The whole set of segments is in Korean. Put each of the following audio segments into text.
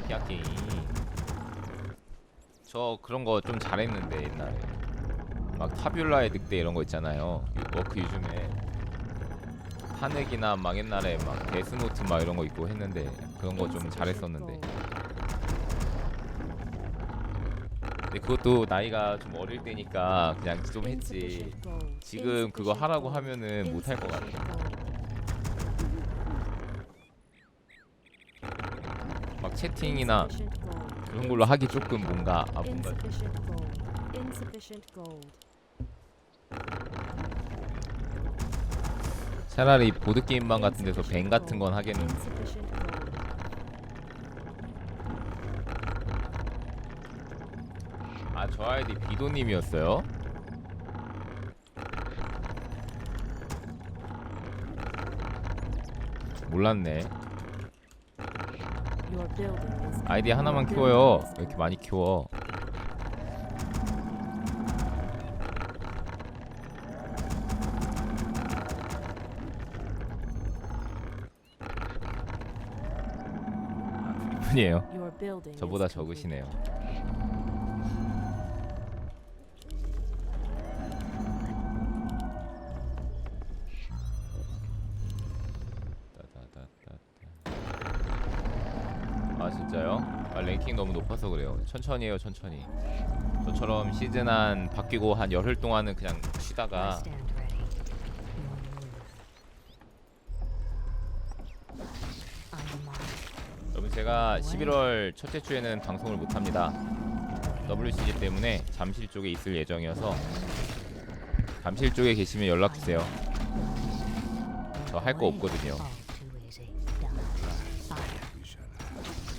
마피아 게임. 저 그런 거 좀 잘했는데 옛날에. 막 타뷸라의 늑대 이런 거 있잖아요. 유- 워크 요즘에 탄핵이나 막 옛날에 막 데스노트 막 이런 거 있고 했는데 그런 거 좀 잘했었는데. 근데 그것도 나이가 좀 어릴 때니까 그냥 좀 했지. 지금 그거 하라고 하면은 못 할 것 같아. 막 채팅이나 그런 걸로 하기 조금 뭔가 아 뭔가. 차라리 보드 게임방 같은 데서 뱅 같은 건 하겠는데. 아 저 아이디 비도 님이었어요? 몰랐네 Your building is 아이디 하나만 키워요 왜 이렇게 많이 키워 아, 분이에요 저보다. 적으시네요 진짜요? 아 랭킹 너무 높아서 그래요 천천히 해요 천천히 저처럼 시즌 한 바뀌고 한 열흘 동안은 그냥 쉬다가. 여러분 제가 11월 첫째 주에는 방송을 못합니다 WCG 때문에 잠실 쪽에 있을 예정이어서 잠실 쪽에 계시면 연락 주세요 저 할 거 없거든요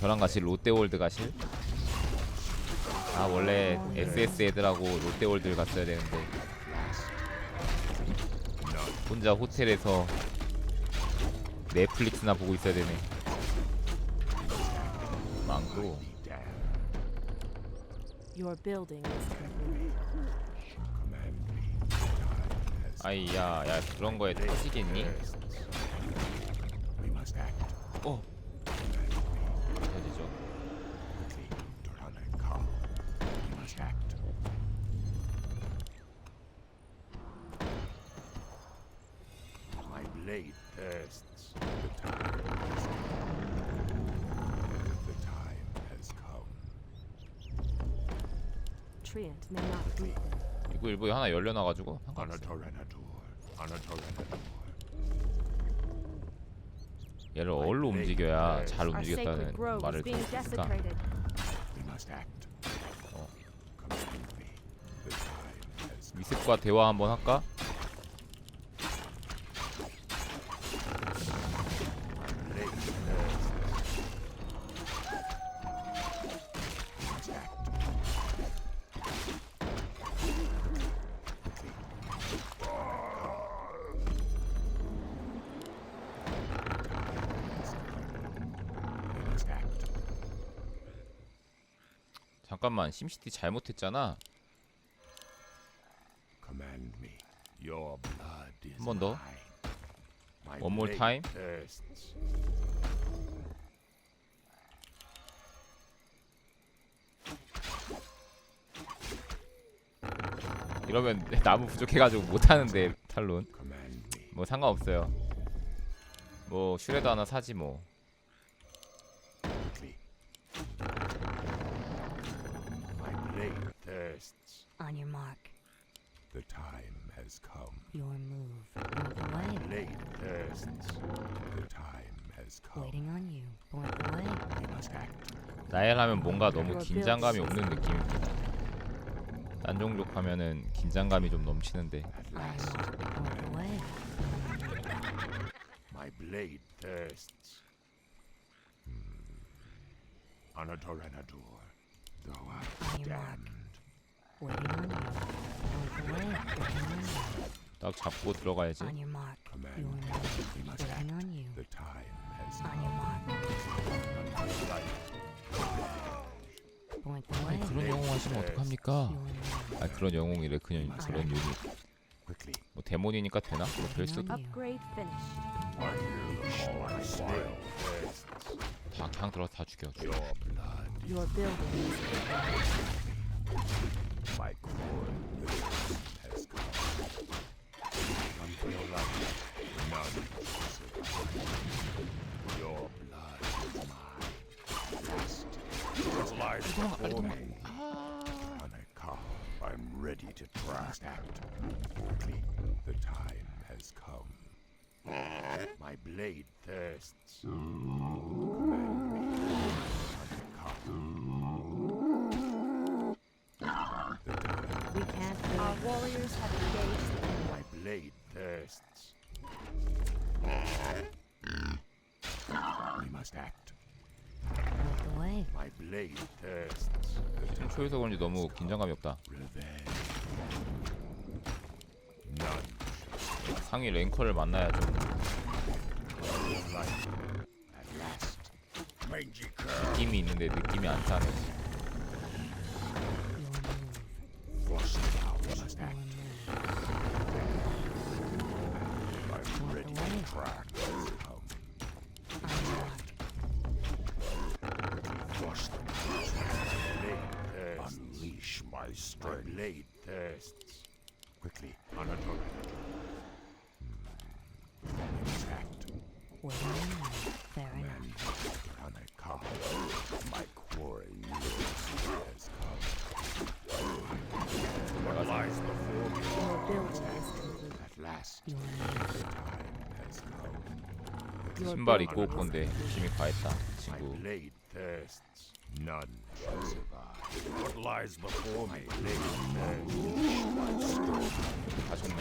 저랑 같이 롯데월드 가실? 아 원래 SS 애들하고 롯데월드 갔어야 되는데 혼자 호텔에서 넷플릭스나 보고 있어야 되네 망고 Your building is complete. 아이 야 야 그런 거에 터지겠니? 어 Blade thirsts. The time has The time has come. Treant may not be there. 이거 일부 하나 열려놔가지고 On a 상관없어 Tyranitor. On a Tyranitor. 얘를 어디로 움직여야 잘 Our sacred 움직였다는 grove 말을 is being 들었을까? desecrated. We must act. 어. Command me. The time has come. 미습과 대화 한번 할까? 잠깐만 심시티 잘못했잖아 is 한번 더. One more time. 이러면 나무 부족해가지고 못하는데 탈론. 뭐 상관없어요 뭐 슈레더 하나 사지 뭐 On your mark. The time has come. Your move. Point the way. Blade thirsts. The time has come. Waiting on you. Point the way. We must act. 나엘 하면 뭔가 너무 긴장감이 없는 느낌입니다 딴 종족 하면은 긴장감이 좀 넘치는데 At last. mark. Point the way. My blade thirsts. Hmm. On a Tyranitor. Thou art On your mark. damned. 딱 잡고 들어가야지 On your mark. Command Your me. move. We must Waiting act. on you. The time has On come. your mark. Point the way. 그런 영웅 하시면 어떡합니까. 아 그런 영웅이래 그냥 그런 유닛. 뭐 데모니니까 되나? 뭐 될 수도. Upgrade finished. I hear my. 다 그냥 들어서 다 죽여. 죽여. Your blood, Your buildings my core, has come. Your life. None survive. Your blood is mine. Last, what lies before me? Hanukkah, I'm ready to. Act quickly. The time has come. My blade thirsts. Command me. Our warriors have engaged. my blade thirsts. We must act. Out the way. My blade thirsts. 초에서 그런지 너무 긴장감이 없다. revenge. None 상위 랭커를 만나야 좀 life. At last. Mangy cur. 느낌이 있는데 느낌이 안 사네. Act. move. I'm ready away. to track. has come. I'm not. Flush them. My blade thirsts. Unleash my strength. My blade thirsts. Quickly, Anatoly. We must act. Where do you know? Fair enough. Man, Hanukkah, my quarry has come. What lies before me? Your building is complete. At last, Your the move. time has come. Your 신발 입고 올 건데 가했다 My 친구. blade thirsts. None shall survive. What lies before me? My blade thirsts. My strength 가셨네.